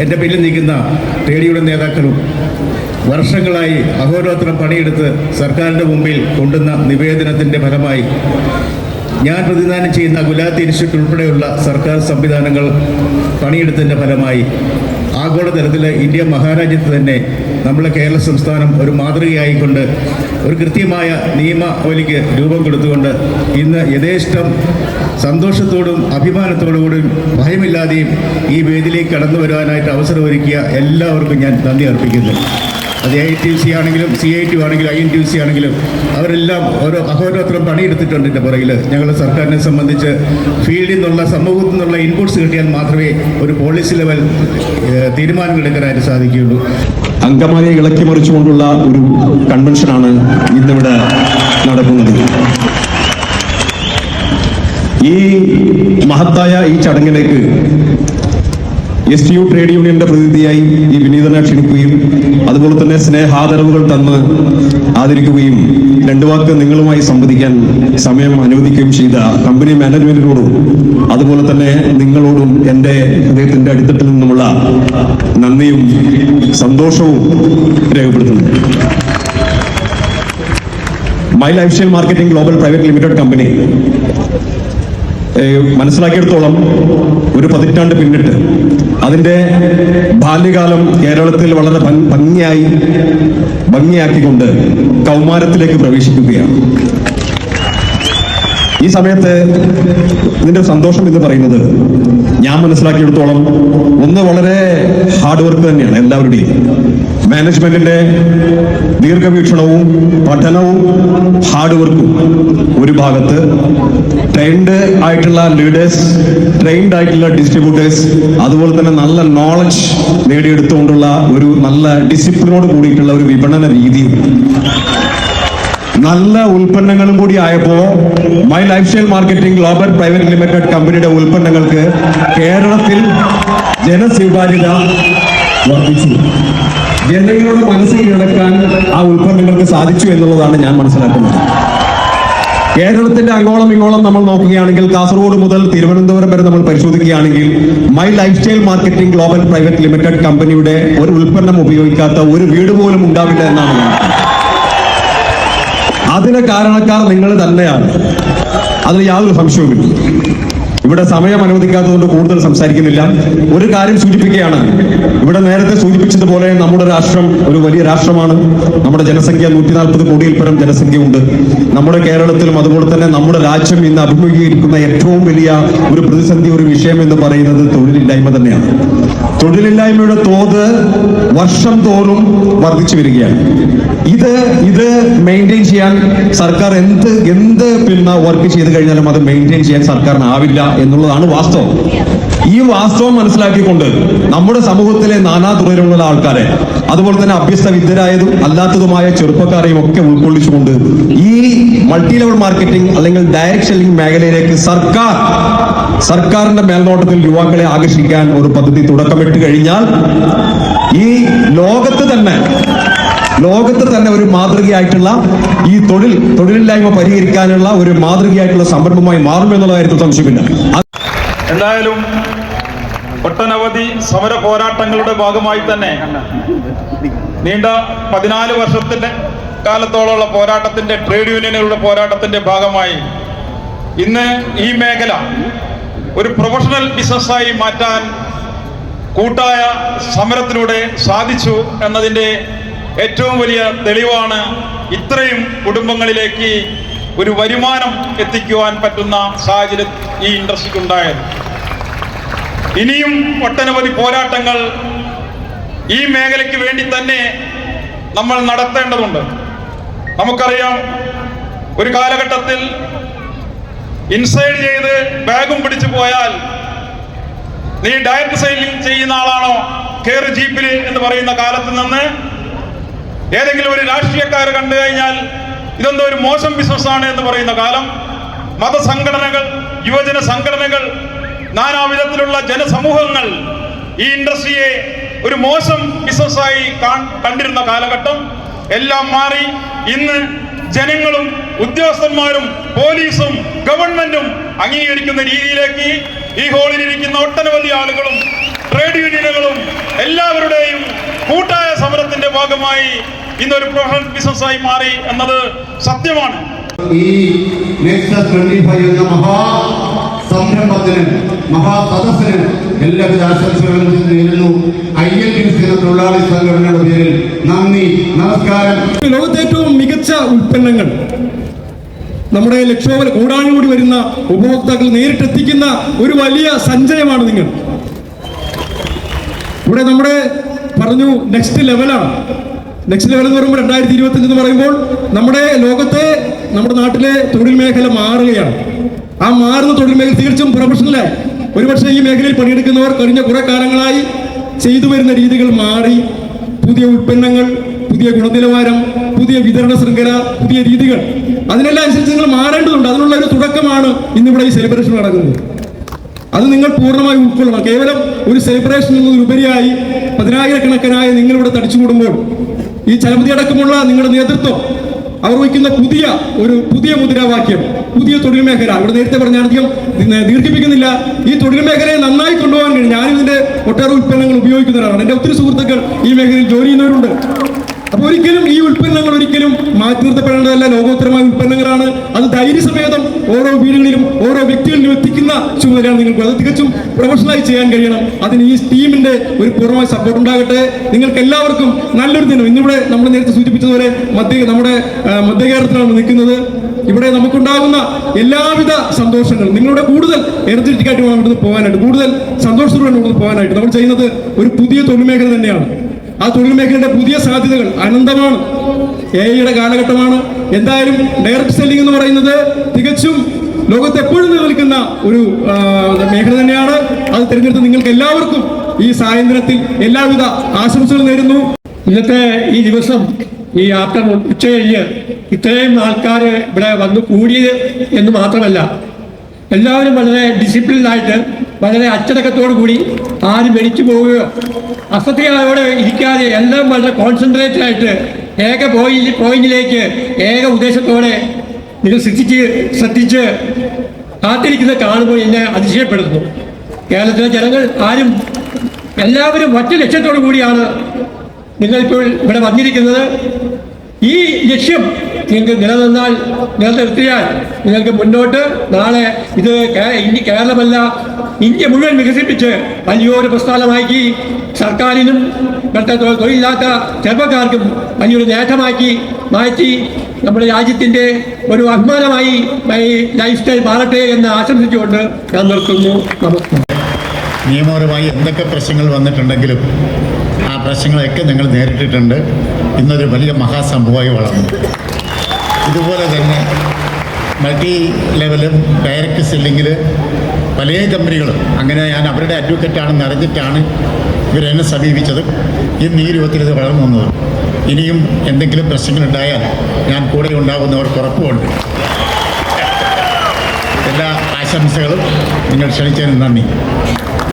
എന്റെ പിന്നിൽ നിൽക്കുന്ന ട്രേഡ് നേതാക്കളും വർഷങ്ങളായി അഹോരാത്രം പണിയെടുത്ത് സർക്കാരിന്റെ മുമ്പിൽ കൊണ്ടുന്ന നിവേദനത്തിന്റെ ഫലമായി ഞാൻ പ്രതിദാനം ചെയ്യുന്ന ഗുലാത്തി ഇൻസ്റ്റിറ്റ്യൂട്ട് ഉൾപ്പെടെയുള്ള സർക്കാർ സംവിധാനങ്ങൾ പണിയെടുത്തതിന്റെ ഫലമായി ആഗോളതലത്തിൽ ഇന്ത്യ മഹാരാജ്യത്ത് തന്നെ നമ്മളെ കേരള സംസ്ഥാനം ഒരു മാതൃകയായിക്കൊണ്ട് ഒരു കൃത്യമായ നിയമാവലിക്ക് രൂപം കൊടുത്തുകൊണ്ട് ഇന്ന് യഥേഷ്ടം സന്തോഷത്തോടും അഭിമാനത്തോടുകൂടിയും ഭയമില്ലാതെയും ഈ വേദിയിലേക്ക് കടന്നു വരുവാനായിട്ട് അവസരമൊരുക്കിയ എല്ലാവർക്കും ഞാൻ നന്ദി അർപ്പിക്കുന്നു. അത് എ ഐ ടി സി ആണെങ്കിലും സി ഐ ടി ആണെങ്കിലും ഐ എൻ ടി സി ആണെങ്കിലും അവരെല്ലാം ഓരോ അഹോരാത്രം പണിയെടുത്തിട്ടുണ്ട് എന്റെ പുറകിൽ ഞങ്ങളുടെ സർക്കാരിനെ സംബന്ധിച്ച് ഫീൽഡിൽ നിന്നുള്ള സമൂഹത്തിൽ നിന്നുള്ള ഇൻപുട്സ് കിട്ടിയാൽ മാത്രമേ ഒരു പോളിസി ലെവൽ തീരുമാനങ്ങൾ എടുക്കാനായിട്ട് സാധിക്കുകയുള്ളൂ. അങ്കമാലിയെ ഇളക്കി മറിച്ചുകൊണ്ടുള്ള ഒരു കൺവെൻഷനാണ് ഇന്നിവിടെ നടക്കുന്നത്. ഈ മഹത്തായ ഈ ചടങ്ങിലേക്ക് എസ് ടി യു ട്രേഡ് യൂണിയന്റെ പ്രതിനിധിയായി ഈ വിനീതനെ ക്ഷണിക്കുകയും അതുപോലെ തന്നെ സ്നേഹാദരവുകൾ തന്ന് ആദരിക്കുകയും രണ്ടു വാക്ക് നിങ്ങളുമായി സംവദിക്കാൻ സമയം അനുവദിക്കുകയും ചെയ്ത കമ്പനി മാനേജ്മെന്റിനോടും അതുപോലെ തന്നെ നിങ്ങളോടും എന്റെ ഹൃദയത്തിന്റെ അടിത്തട്ടിൽ നിന്നുമുള്ള നന്ദിയും സന്തോഷവും രേഖപ്പെടുത്തുന്നു. My lifestyle marketing global private limited company മനസ്സിലാക്കിയെടുത്തോളം ഒരു പതിറ്റാണ്ട് പിന്നിട്ട് അതിന്റെ ബാല്യകാലം കേരളത്തിൽ വളരെ ഭംഗി- ഭംഗിയായി ഭംഗിയാക്കിക്കൊണ്ട് കൗമാരത്തിലേക്ക് പ്രവേശിക്കുകയാണ്. ഈ സമയത്ത് ഇതിന്റെ സന്തോഷം എന്ന് പറയുന്നത് ഞാൻ മനസ്സിലാക്കിയെടുത്തോളം ഒന്ന് വളരെ ഹാർഡ് വർക്ക് തന്നെയാണ് എല്ലാവരുടെയും. മാനേജ്മെന്റിന്റെ ദീർഘവീക്ഷണവും പഠനവും ഹാർഡ് വർക്കും ഒരു ഭാഗത്ത് ട്രെയിൻഡ് ആയിട്ടുള്ള ലീഡേഴ്സ് ട്രെയിൻഡ് ആയിട്ടുള്ള ഡിസ്ട്രിബ്യൂട്ടേഴ്സ് അതുപോലെ തന്നെ നല്ല നോളജ് നേടിയെടുത്തുകൊണ്ടുള്ള ഒരു നല്ല ഡിസിപ്ലിനോട് കൂടിയിട്ടുള്ള ഒരു വിപണന രീതിയും നല്ല ഉൽപ്പന്നങ്ങളും കൂടി ആയപ്പോ my lifestyle marketing global private limited കമ്പനിയുടെ ഉൽപ്പന്നങ്ങൾക്ക് കേരളത്തിൽ ജനസ്വീകാര്യത വർദ്ധിച്ചു. ജനങ്ങളുടെ മനസ്സിൽ കിടക്കാൻ ആ ഉൽപ്പന്നങ്ങൾക്ക് സാധിച്ചു എന്നുള്ളതാണ് ഞാൻ മനസ്സിലാക്കുന്നത്. കേരളത്തിന്റെ അങ്ങോളം ഇങ്ങോളം നമ്മൾ നോക്കുകയാണെങ്കിൽ കാസർഗോഡ് മുതൽ തിരുവനന്തപുരം വരെ നമ്മൾ പരിശോധിക്കുകയാണെങ്കിൽ my lifestyle marketing global private limited കമ്പനിയുടെ ഒരു ഉൽപ്പന്നം ഉപയോഗിക്കാത്ത ഒരു വീട് പോലും ഉണ്ടാവില്ല എന്നാണ് അതിന് കാരണക്കാർ നിങ്ങൾ തന്നെയാണ്. അതിൽ യാതൊരു സംശയവുമില്ല. ഇവിടെ സമയം അനുവദിക്കാത്തതുകൊണ്ട് കൂടുതൽ സംസാരിക്കുന്നില്ല. ഒരു കാര്യം സൂചിപ്പിക്കുകയാണ്. ഇവിടെ നേരത്തെ സൂചിപ്പിച്ചതുപോലെ നമ്മുടെ രാഷ്ട്രം ഒരു വലിയ രാഷ്ട്രമാണ്. നമ്മുടെ ജനസംഖ്യ നൂറ്റി നാൽപ്പത് കോടിയിൽ പരം ജനസംഖ്യ ഉണ്ട് നമ്മുടെ കേരളത്തിലും അതുപോലെ തന്നെ നമ്മുടെ രാജ്യം ഇന്ന് അഭിമുഖീകരിക്കുന്ന ഏറ്റവും വലിയ ഒരു പ്രതിസന്ധി ഒരു വിഷയം എന്ന് പറയുന്നത് തൊഴിലില്ലായ്മ തന്നെയാണ്. തൊഴിലില്ലായ്മയുടെ തോത് വർഷം തോറും വർദ്ധിച്ചു വരികയാണ്. ഇത് ഇത് മെയിന്റെയിൻ ചെയ്യാൻ സർക്കാർ എന്ത് എന്ത് പിന്നെ വർക്ക് ചെയ്ത് കഴിഞ്ഞാലും അത് മെയിന്റെയിൻ ചെയ്യാൻ സർക്കാരിനാവില്ല എന്നുള്ളതാണ് വാസ്തവം. ഈ വാസ്തവം മനസ്സിലാക്കിക്കൊണ്ട് നമ്മുടെ സമൂഹത്തിലെ നാനാ തുറയിലുള്ള ആൾക്കാരെ അതുപോലെ തന്നെ അഭ്യസ്ത വിദ്യരായതും അല്ലാത്തതുമായ ചെറുപ്പക്കാരെയും ഒക്കെ ഉൾക്കൊള്ളിച്ചുകൊണ്ട് ഈ മൾട്ടി ലെവൽ മാർക്കറ്റിംഗ് അല്ലെങ്കിൽ ഡയറക്ട് സെല്ലിംഗ് മേഖലയിലേക്ക് സർക്കാർ സർക്കാരിന്റെ മേൽനോട്ടത്തിൽ യുവാക്കളെ ആകർഷിക്കാൻ ഒരു പദ്ധതി തുടക്കമിട്ട് കഴിഞ്ഞാൽ ഈ ലോകത്ത് തന്നെ ലോകത്ത് തന്നെ ഒരു മാതൃകയായിട്ടുള്ള ഈ തൊഴിൽ തൊഴിലില്ലായ്മ പരിഹരിക്കാനുള്ള ഒരു മാതൃകയായിട്ടുള്ള സംരംഭമായി മാറുമെന്നുള്ള കാര്യത്തിൽ സംശയമില്ല. എന്തായാലും ഒട്ടനവധി സമര പോരാട്ടങ്ങളുടെ ഭാഗമായി തന്നെ നീണ്ട പതിനാല് വർഷത്തിന്റെ കാലത്തോളമുള്ള പോരാട്ടത്തിന്റെ ട്രേഡ് യൂണിയനുകളുടെ പോരാട്ടത്തിന്റെ ഭാഗമായി ഇന്ന് ഈ മേഖല ഒരു പ്രൊഫഷണൽ ബിസിനസ്സായി മാറ്റാൻ കൂട്ടായ സമരത്തിലൂടെ സാധിച്ചു എന്നതിന്റെ ഏറ്റവും വലിയ തെളിവാണ് ഇത്രയും കുടുംബങ്ങളിലേക്ക് ഒരു വരുമാനം എത്തിക്കുവാൻ പറ്റുന്ന സാഹചര്യം ഈ ഇൻഡസ്ട്രിക്ക് ഉണ്ടായത് ഇനിയും ഒട്ടനവധി പോരാട്ടങ്ങൾ ഈ മേഖലയ്ക്ക് വേണ്ടി തന്നെ നമ്മൾ നടത്തേണ്ടതുണ്ട്. നമുക്കറിയാം ഒരു കാലഘട്ടത്തിൽ ഇൻസൈഡ് ചെയ്ത് ബാഗും പിടിച്ചു പോയാൽ നീ ഡയറക്ട് സെയിലിംഗ് ചെയ്യുന്ന ആളാണോ? കയറി ജീപ്പിൽ എന്ന് പറയുന്ന കാലത്ത് നിന്ന് ഏതെങ്കിലും ഒരു രാഷ്ട്രീയക്കാർ കണ്ടു കഴിഞ്ഞാൽ ഇതെന്തോ ഒരു മോശം ബിസിനസ്സാണ് എന്ന് പറയുന്ന കാലം. മതസംഘടനകൾ യുവജന സംഘടനകൾ നാനാവിധത്തിലുള്ള ജനസമൂഹങ്ങൾ ഈ ഇൻഡസ്ട്രിയെ ഒരു മോശം ബിസിനസ്സായി കണ്ടിരുന്ന കാലഘട്ടം എല്ലാം മാറി. ഇന്ന് ജനങ്ങളും ഉദ്യോഗസ്ഥന്മാരും പോലീസും ഗവൺമെന്റും അംഗീകരിക്കുന്ന രീതിയിലേക്ക് ഈ ഹാളിൽ ഇരിക്കുന്ന ഒട്ടനവധി ആളുകളും ട്രേഡ് യൂണിയനുകളും എല്ലാവരുടെയും കൂട്ടായ സമരത്തിന്റെ ഭാഗമായി ഇന്നൊരു പ്രൊഫഷണൽ ബിസിനസ്സായി മാറി എന്നത് സത്യമാണ്. ഈ എന്ന മഹാ സംരംഭത്തിന് മഹാസദസ്സിന് എല്ലാവിധ ആശംസകളും നേരുന്നു. ഐ എൻ ടി തൊഴിലാളി സംഘടനയുടെ പേരിൽ നന്ദി നമസ്കാരം. ഉൽപ്പന്നങ്ങൾ. നമ്മുടെ ലക്ഷോപല കോടാനുകൂടി വരുന്ന ഉപഭോക്താക്കൾ നേരിട്ടെത്തിക്കുന്ന ഒരു വലിയ സഞ്ചയമാണ് നിങ്ങൾ. ഇവിടെ നമ്മുടെ പറഞ്ഞു നെക്സ്റ്റ് ലെവലാണ് നെക്സ്റ്റ് ലെവൽ എന്ന് പറയുമ്പോൾ രണ്ടായിരത്തി ഇരുപത്തഞ്ച് എന്ന് പറയുമ്പോൾ നമ്മുടെ ലോകത്തെ നമ്മുടെ നാട്ടിലെ തൊഴിൽ മേഖല മാറുകയാണ്. ആ മാറുന്ന തൊഴിൽ മേഖല തീർച്ചയായും പ്രൊഫഷണലായി ഒരുപക്ഷെ ഈ മേഖലയിൽ പണിയെടുക്കുന്നവർ കഴിഞ്ഞ കുറെ കാലങ്ങളായി ചെയ്തു വരുന്ന രീതികൾ മാറി. പുതിയ ഉൽപ്പന്നങ്ങൾ പുതിയ ഗുണനിലവാരം പുതിയ വിതരണ ശൃംഖല പുതിയ രീതികൾ. അതിനെല്ലാം അനുസരിച്ച് നിങ്ങൾ മാറേണ്ടതുണ്ട്. അതിനുള്ള ഒരു തുടക്കമാണ് ഇന്നിവിടെ ഈ സെലിബ്രേഷൻ നടക്കുന്നത്. അത് നിങ്ങൾ പൂർണമായി ഉൾക്കൊള്ളണം. കേവലം ഒരു സെലിബ്രേഷൻ എന്നതിലുപരിയായി നിങ്ങൾ നിങ്ങളിവിടെ തടിച്ചുകൂടുമ്പോൾ ഈ ചലമതി അടക്കമുള്ള നിങ്ങളുടെ നേതൃത്വം അവർ വയ്ക്കുന്ന പുതിയ ഒരു പുതിയ മുദ്രാവാക്യം പുതിയ തൊഴിൽ മേഖല. ഇവിടെ നേരത്തെ പറഞ്ഞ അധികം ദീർഘിപ്പിക്കുന്നില്ല. ഈ തൊഴിൽ മേഖലയെ നന്നായി കൊണ്ടുപോകാൻ കഴിയും. ഞാനിതിന്റെ ഒട്ടേറെ ഉൽപ്പന്നങ്ങൾ ഉപയോഗിക്കുന്നവരാണ്. എന്റെ ഒത്തിരി സുഹൃത്തുക്കൾ ഈ മേഖലയിൽ ജോലി ചെയ്യുന്നവരുണ്ട്. അപ്പൊ ഒരിക്കലും ഈ ഉൽപ്പന്നങ്ങൾ ഒരിക്കലും മാറ്റി നിർത്തപ്പെടേണ്ടതല്ല ലോകോത്തരമായ ഉൽപ്പന്നങ്ങളാണ്. അത് ധൈര്യസമേതം ഓരോ വീടുകളിലും ഓരോ വ്യക്തികളിലും എത്തിക്കുന്ന ചുമതലയാണ് നിങ്ങൾക്ക്. അത് തികച്ചും പ്രൊഫഷണലായി ചെയ്യാൻ കഴിയണം. അതിന് ഈ ടീമിന്റെ ഒരു പൂർണമായ സപ്പോർട്ട് ഉണ്ടാകട്ടെ. നിങ്ങൾക്ക് എല്ലാവർക്കും നല്ലൊരു ദിനം. ഇന്നിവിടെ നമ്മൾ നേരത്തെ സൂചിപ്പിച്ചതുപോലെ മധ്യ നമ്മുടെ മധ്യകേരളത്തിലാണ് മധ്യ കേരളത്തിലാണ് നിൽക്കുന്നത്. ഇവിടെ നമുക്കുണ്ടാകുന്ന എല്ലാവിധ സന്തോഷങ്ങളും നിങ്ങളുടെ കൂടുതൽ എനർജറ്റിക് ആയിട്ട് പോകാനായിട്ട്. കൂടുതൽ സന്തോഷത്തോടെ പോകാനായിട്ട്. നമ്മൾ ചെയ്യുന്നത് ഒരു പുതിയ തൊഴിൽ മേഖല തന്നെയാണ്. ആ തൊഴിൽ മേഖലയുടെ പുതിയ സാധ്യതകൾ അനന്തമാണ്. എ ഐയുടെ കാലഘട്ടമാണ്. എന്തായാലും ഡയറക്ട് സെല്ലിംഗ് എന്ന് പറയുന്നത് തികച്ചും ലോകത്ത് എപ്പോഴും നിലനിൽക്കുന്ന ഒരു മേഖല തന്നെയാണ്. അത് തിരഞ്ഞെടുത്ത് നിങ്ങൾക്ക് എല്ലാവർക്കും ഈ സായന്ത്രത്തിൽ എല്ലാവിധ ആശംസകളും നേരുന്നു. ഇന്നത്തെ ഈ ദിവസം ഈ ആഫ്റ്റർനൂൺ ഉച്ച കഴിഞ്ഞ് ഇത്രയും ആൾക്കാർ ഇവിടെ വന്നു കൂടിയത് എന്ന് മാത്രമല്ല എല്ലാവരും വളരെ ഡിസിപ്ലിനായിട്ട് വളരെ അച്ചടക്കത്തോടു കൂടി ആരും വെടിച്ചു പോവുകയോ അസ്വസ്ഥയോടെ ഇരിക്കാതെ എല്ലാം വളരെ കോൺസെൻട്രേറ്റഡ് ആയിട്ട് ഏക പോയിന്റ് പോയിന്റിലേക്ക് ഏക ഉദ്ദേശത്തോടെ നിങ്ങൾ ശ്രദ്ധിച്ച് ശ്രദ്ധിച്ച് കാത്തിരിക്കുന്ന കാണുമ്പോൾ എന്നെ അതിശയപ്പെടുന്നു കേരളത്തിലെ ജനങ്ങൾ ആരും എല്ലാവരും ഒറ്റ ലക്ഷ്യത്തോടു കൂടിയാണ് നിങ്ങളിപ്പോൾ ഇവിടെ വന്നിരിക്കുന്നത്. ഈ ലക്ഷ്യം നിങ്ങൾക്ക് നിലനിന്നാൽ നിലനിർത്തിയാൽ നിങ്ങൾക്ക് മുന്നോട്ട് നാളെ ഇത് കേ- ഇനി കേരളമല്ല ഇന്ത്യ മുഴുവൻ വികസിപ്പിച്ച് വലിയൊരു പ്രസ്ഥാനമാക്കി സർക്കാരിനും തൊഴിലില്ലാത്ത ചെറുപ്പക്കാർക്കും വലിയൊരു നേട്ടമാക്കി മാറ്റി നമ്മുടെ രാജ്യത്തിന്റെ ഒരു അഭിമാനമായി ലൈഫ് സ്റ്റൈൽ മാറട്ടെ എന്ന് ആശംസിച്ചുകൊണ്ട് ഞാൻ നിർത്തുന്നു. നമസ്കാരം. നിയമപരമായി എന്തൊക്കെ പ്രശ്നങ്ങൾ വന്നിട്ടുണ്ടെങ്കിലും ആ പ്രശ്നങ്ങളൊക്കെ നിങ്ങൾ നേരിട്ടിട്ടുണ്ട്. ഇന്നൊരു വലിയ മഹാസംഭവമായി വളർന്നു. ഇതുപോലെ തന്നെ മൾട്ടി ലെവലും ഡയറക്റ്റ് സെല്ലിങ്ങിൽ പല കമ്പനികളും അങ്ങനെ ഞാൻ അവരുടെ അഡ്വക്കറ്റാണെന്ന് അറിഞ്ഞിട്ടാണ് ഇവരെന്നെ സമീപിച്ചത്. ഇന്ന് ഈ രൂപത്തിൽ ഇത് വളർന്നു വന്നത്. ഇനിയും എന്തെങ്കിലും പ്രശ്നങ്ങളുണ്ടായാൽ ഞാൻ കൂടെ ഉണ്ടാകുന്നവർക്ക് ഉറപ്പുമുണ്ട് എല്ലാ ആശംസകളും. നിങ്ങൾ ക്ഷണിച്ചതിന് നന്ദി.